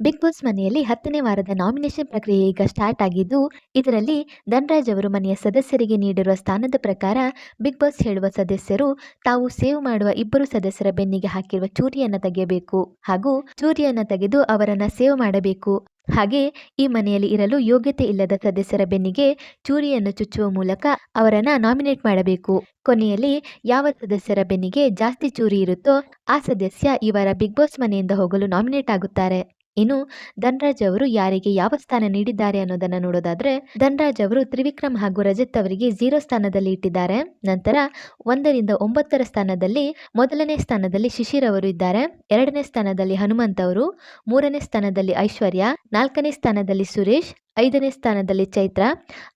Big boss ಮನೆಯಲ್ಲಿ ಹತ್ತನೇ ವಾರದ ನಾಮಿನೇಷನ್ ಪ್ರಕ್ರಿಯೆ ಈಗ ಸ್ಟಾರ್ಟ್ ಆಗಿದ್ದು, ಇದರಲ್ಲಿ ಧನ್ರಾಜ್ ಅವರು ಮನೆಯ ಸದಸ್ಯರಿಗೆ ನೀಡಿರುವ ಸ್ಥಾನದ ಪ್ರಕಾರ ಬಿಗ್ ಬಾಸ್ ಹೇಳುವ ಸದಸ್ಯರು ತಾವು ಸೇವ್ ಮಾಡುವ ಇಬ್ಬರು ಸದಸ್ಯರ ಬೆನ್ನಿಗೆ ಹಾಕಿರುವ ಚೂರಿಯನ್ನು ತೆಗೆಯಬೇಕು ಹಾಗೂ ಚೂರಿಯನ್ನು ತೆಗೆದು ಅವರನ್ನು ಸೇವ್ ಮಾಡಬೇಕು. ಹಾಗೆ ಈ ಮನೆಯಲ್ಲಿ ಇರಲು ಯೋಗ್ಯತೆ ಇಲ್ಲದ ಸದಸ್ಯರ ಬೆನ್ನಿಗೆ ಚೂರಿಯನ್ನು ಚುಚ್ಚುವ ಮೂಲಕ ಅವರನ್ನು ನಾಮಿನೇಟ್ ಮಾಡಬೇಕು. ಕೊನೆಯಲ್ಲಿ ಯಾವ ಸದಸ್ಯರ ಬೆನ್ನಿಗೆ ಜಾಸ್ತಿ ಚೂರಿ ಇರುತ್ತೋ ಆ ಸದಸ್ಯ ಇವರ ಬಿಗ್ ಬಾಸ್ ಮನೆಯಿಂದ ಹೋಗಲು ನಾಮಿನೇಟ್ ಆಗುತ್ತಾರೆ. ಇನ್ನು ಧನ್ರಾಜ್ ಅವರು ಯಾರಿಗೆ ಯಾವ ಸ್ಥಾನ ನೀಡಿದ್ದಾರೆ ಅನ್ನೋದನ್ನ ನೋಡೋದಾದ್ರೆ, ಧನ್ರಾಜ್ ಅವರು ತ್ರಿವಿಕ್ರಮ್ ಹಾಗೂ ರಜತ್ ಅವರಿಗೆ ಜೀರೋ ಸ್ಥಾನದಲ್ಲಿ ಇಟ್ಟಿದ್ದಾರೆ. ನಂತರ ಒಂದರಿಂದ ಒಂಬತ್ತರ ಸ್ಥಾನದಲ್ಲಿ ಮೊದಲನೇ ಸ್ಥಾನದಲ್ಲಿ ಶಿಶಿರ್ ಅವರು ಇದ್ದಾರೆ. ಎರಡನೇ ಸ್ಥಾನದಲ್ಲಿ ಹನುಮಂತ್ ಅವರು, ಮೂರನೇ ಸ್ಥಾನದಲ್ಲಿ ಐಶ್ವರ್ಯ, ನಾಲ್ಕನೇ ಸ್ಥಾನದಲ್ಲಿ ಸುರೇಶ್ ಐದನೇ ಸ್ಥಾನದಲ್ಲಿ ಚೈತ್ರ,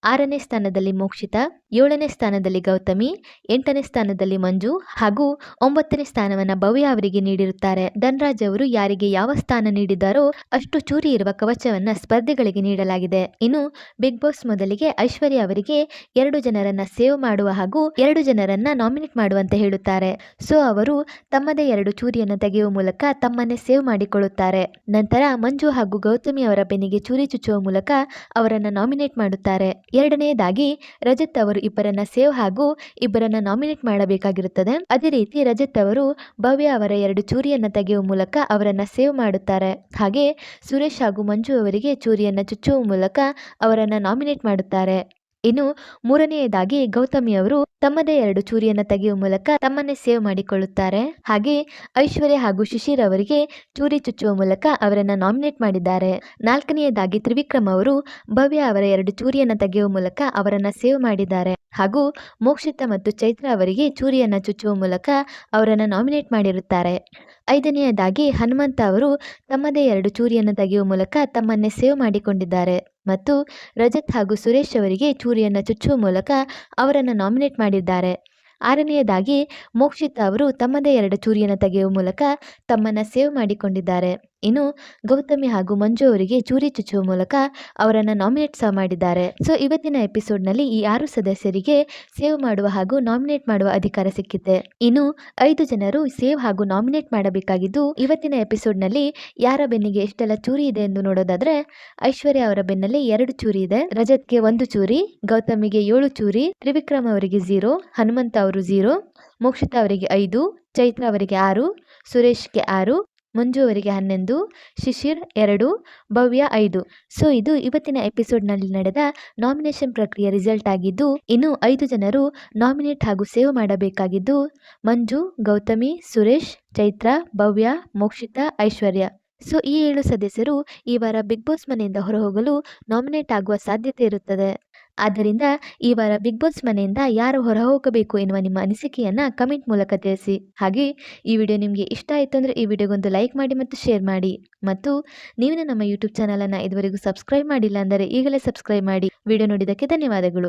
ಆರನೇ ಸ್ಥಾನದಲ್ಲಿ ಮೋಕ್ಷಿತ, ಏಳನೇ ಸ್ಥಾನದಲ್ಲಿ ಗೌತಮಿ, ಎಂಟನೇ ಸ್ಥಾನದಲ್ಲಿ ಮಂಜು ಹಾಗೂ ಒಂಬತ್ತನೇ ಸ್ಥಾನವನ್ನು ಭವ್ಯ ಅವರಿಗೆ ನೀಡಿರುತ್ತಾರೆ. ಧನ್ರಾಜ್ ಅವರು ಯಾರಿಗೆ ಯಾವ ಸ್ಥಾನ ನೀಡಿದ್ದಾರೋ ಅಷ್ಟು ಚೂರಿ ಇರುವ ಕವಚವನ್ನ ಸ್ಪರ್ಧೆಗಳಿಗೆ ನೀಡಲಾಗಿದೆ. ಇನ್ನು ಬಿಗ್ ಬಾಸ್ ಮೊದಲಿಗೆ ಐಶ್ವರ್ಯ ಅವರಿಗೆ ಎರಡು ಜನರನ್ನ ಸೇವ್ ಮಾಡುವ ಹಾಗೂ ಎರಡು ಜನರನ್ನ ನಾಮಿನೇಟ್ ಮಾಡುವಂತೆ ಹೇಳುತ್ತಾರೆ. ಸೊ, ಅವರು ತಮ್ಮದೇ ಎರಡು ಚೂರಿಯನ್ನು ತೆಗೆಯುವ ಮೂಲಕ ತಮ್ಮನ್ನೇ ಸೇವ್ ಮಾಡಿಕೊಳ್ಳುತ್ತಾರೆ. ನಂತರ ಮಂಜು ಹಾಗೂ ಗೌತಮಿ ಅವರ ಬೆನ್ನಿಗೆ ಚೂರಿ ಚುಚ್ಚುವ ಮೂಲಕ ಅವರನ್ನ ನಾಮಿನೇಟ್ ಮಾಡುತ್ತಾರೆ. ಎರಡನೆಯದಾಗಿ, ರಜತ್ ಅವರು ಇಬ್ಬರನ್ನ ಸೇವ್ ಹಾಗೂ ಇಬ್ಬರನ್ನ ನಾಮಿನೇಟ್ ಮಾಡಬೇಕಾಗಿರುತ್ತದೆ. ಅದೇ ರೀತಿ, ರಜತ್ ಅವರು ಭವ್ಯ ಅವರ ಎರಡು ಚೂರಿಯನ್ನ ತೆಗೆಯುವ ಮೂಲಕ ಅವರನ್ನ ಸೇವ್ ಮಾಡುತ್ತಾರೆ. ಹಾಗೆ, ಸುರೇಶ್ ಹಾಗೂ ಮಂಜು ಅವರಿಗೆ ಚೂರಿಯನ್ನ ಚುಚ್ಚುವ ಮೂಲಕ ಅವರನ್ನ ನಾಮಿನೇಟ್ ಮಾಡುತ್ತಾರೆ. ಇನ್ನು ಮೂರನೆಯದಾಗಿ ಗೌತಮಿ ಅವರು ತಮ್ಮದೇ ಎರಡು ಚೂರಿಯನ್ನು ತೆಗೆಯುವ ಮೂಲಕ ತಮ್ಮನ್ನೇ ಸೇವ್ ಮಾಡಿಕೊಳ್ಳುತ್ತಾರೆ. ಹಾಗೆ ಐಶ್ವರ್ಯ ಹಾಗೂ ಶಿಶಿರ್ ಅವರಿಗೆ ಚೂರಿ ಚುಚ್ಚುವ ಮೂಲಕ ಅವರನ್ನ ನಾಮಿನೇಟ್ ಮಾಡಿದ್ದಾರೆ. ನಾಲ್ಕನೆಯದಾಗಿ ತ್ರಿವಿಕ್ರಮ್ ಅವರು ಭವ್ಯ ಅವರ ಎರಡು ಚೂರಿಯನ್ನು ತೆಗೆಯುವ ಮೂಲಕ ಅವರನ್ನ ಸೇವ್ ಮಾಡಿದ್ದಾರೆ. ಹಾಗೂ ಮೋಕ್ಷಿತ ಮತ್ತು ಚೈತ್ರ ಅವರಿಗೆ ಚೂರಿಯನ್ನು ಚುಚ್ಚುವ ಮೂಲಕ ಅವರನ್ನು ನಾಮಿನೇಟ್ ಮಾಡಿರುತ್ತಾರೆ. ಐದನೆಯದಾಗಿ ಹನುಮಂತ ಅವರು ತಮ್ಮದೇ ಎರಡು ಚೂರಿಯನ್ನು ತೆಗೆಯುವ ಮೂಲಕ ತಮ್ಮನ್ನೇ ಸೇವ್ ಮಾಡಿಕೊಂಡಿದ್ದಾರೆ. ಮತ್ತು ರಜತ್ ಹಾಗೂ ಸುರೇಶ್ ಅವರಿಗೆ ಚೂರಿಯನ್ನು ಚುಚ್ಚುವ ಮೂಲಕ ಅವರನ್ನು ನಾಮಿನೇಟ್ ಮಾಡಿದ್ದಾರೆ. ಆರನೆಯದಾಗಿ ಮೋಕ್ಷಿತ್ ಅವರು ತಮ್ಮದೇ ಎರಡು ಚೂರಿಯನ್ನು ತೆಗೆಯುವ ಮೂಲಕ ತಮ್ಮನ್ನು ಸೇವ್ ಮಾಡಿಕೊಂಡಿದ್ದಾರೆ. ಇನ್ನು ಗೌತಮಿ ಹಾಗೂ ಮಂಜು ಅವರಿಗೆ ಚೂರಿ ಚುಚ್ಚುವ ಮೂಲಕ ಅವರನ್ನು ನಾಮಿನೇಟ್ ಸಹ ಮಾಡಿದ್ದಾರೆ. ಸೊ ಇವತ್ತಿನ ಎಪಿಸೋಡ್ನಲ್ಲಿ ಈ ಆರು ಸದಸ್ಯರಿಗೆ ಸೇವ್ ಮಾಡುವ ಹಾಗೂ ನಾಮಿನೇಟ್ ಮಾಡುವ ಅಧಿಕಾರ ಸಿಕ್ಕಿದೆ. ಇನ್ನು ಐದು ಜನರು ಸೇವ್ ಹಾಗೂ ನಾಮಿನೇಟ್ ಮಾಡಬೇಕಾಗಿದ್ದು, ಇವತ್ತಿನ ಎಪಿಸೋಡ್ನಲ್ಲಿ ಯಾರ ಬೆನ್ನಿಗೆ ಎಷ್ಟೆಲ್ಲ ಚೂರಿ ಇದೆ ಎಂದು ನೋಡೋದಾದ್ರೆ, ಐಶ್ವರ್ಯ ಅವರ ಬೆನ್ನಲ್ಲಿ ಎರಡು ಚೂರಿ ಇದೆ. ರಜತ್ಗೆ ಒಂದು ಚೂರಿ, ಗೌತಮಿಗೆ ಏಳು ಚೂರಿ, ತ್ರಿವಿಕ್ರಮ್ ಅವರಿಗೆ ಝೀರೋ ಹನುಮಂತ ಅವರು ಝೀರೋ ಮೋಕ್ಷಿತ ಅವರಿಗೆ ಐದು, ಚೈತ್ರ ಅವರಿಗೆ ಆರು, ಸುರೇಶ್ಗೆ ಆರು ಮಂಜು ಅವರಿಗೆ ಹನ್ನೊಂದು ಶಿಶಿರ್ ಎರಡು, ಭವ್ಯ ಐದು. ಸೊ ಇದು ಇವತ್ತಿನ ಎಪಿಸೋಡ್ನಲ್ಲಿ ನಡೆದ ನಾಮಿನೇಷನ್ ಪ್ರಕ್ರಿಯೆ ರಿಸಲ್ಟ್ ಆಗಿದ್ದು, ಇನ್ನು ಐದು ಜನರು ನಾಮಿನೇಟ್ ಹಾಗೂ ಸೇವ್ ಮಾಡಬೇಕಾಗಿದ್ದು, ಮಂಜು, ಗೌತಮಿ, ಸುರೇಶ್, ಚೈತ್ರ, ಭವ್ಯ, ಮೋಕ್ಷಿತಾ, ಐಶ್ವರ್ಯ. ಸೊ ಈ ಏಳು ಸದಸ್ಯರು ಈ ವಾರ ಬಿಗ್ ಬಾಸ್ ಮನೆಯಿಂದ ಹೊರಹೋಗಲು ನಾಮಿನೇಟ್ ಆಗುವ ಸಾಧ್ಯತೆ ಇರುತ್ತದೆ. ಆದ್ದರಿಂದ ಈ ವಾರ ಬಿಗ್ ಬಾಸ್ ಮನೆಯಿಂದ ಯಾರು ಹೊರ ಹೋಗಬೇಕು ಎನ್ನುವ ನಿಮ್ಮ ಅನಿಸಿಕೆಯನ್ನು ಕಮೆಂಟ್ ಮೂಲಕ ತಿಳಿಸಿ. ಹಾಗೆ ಈ ವಿಡಿಯೋ ನಿಮಗೆ ಇಷ್ಟ ಆಯಿತು ಅಂದರೆ ಈ ವಿಡಿಯೋಗೊಂದು ಲೈಕ್ ಮಾಡಿ ಮತ್ತು ಶೇರ್ ಮಾಡಿ. ಮತ್ತು ನೀವು ನಮ್ಮ ಯೂಟ್ಯೂಬ್ ಚಾನಲನ್ನು ಇದುವರೆಗೂ ಸಬ್ಸ್ಕ್ರೈಬ್ ಮಾಡಿಲ್ಲ ಅಂದರೆ ಈಗಲೇ ಸಬ್ಸ್ಕ್ರೈಬ್ ಮಾಡಿ. ವಿಡಿಯೋ ನೋಡಿದ್ದಕ್ಕೆ ಧನ್ಯವಾದಗಳು.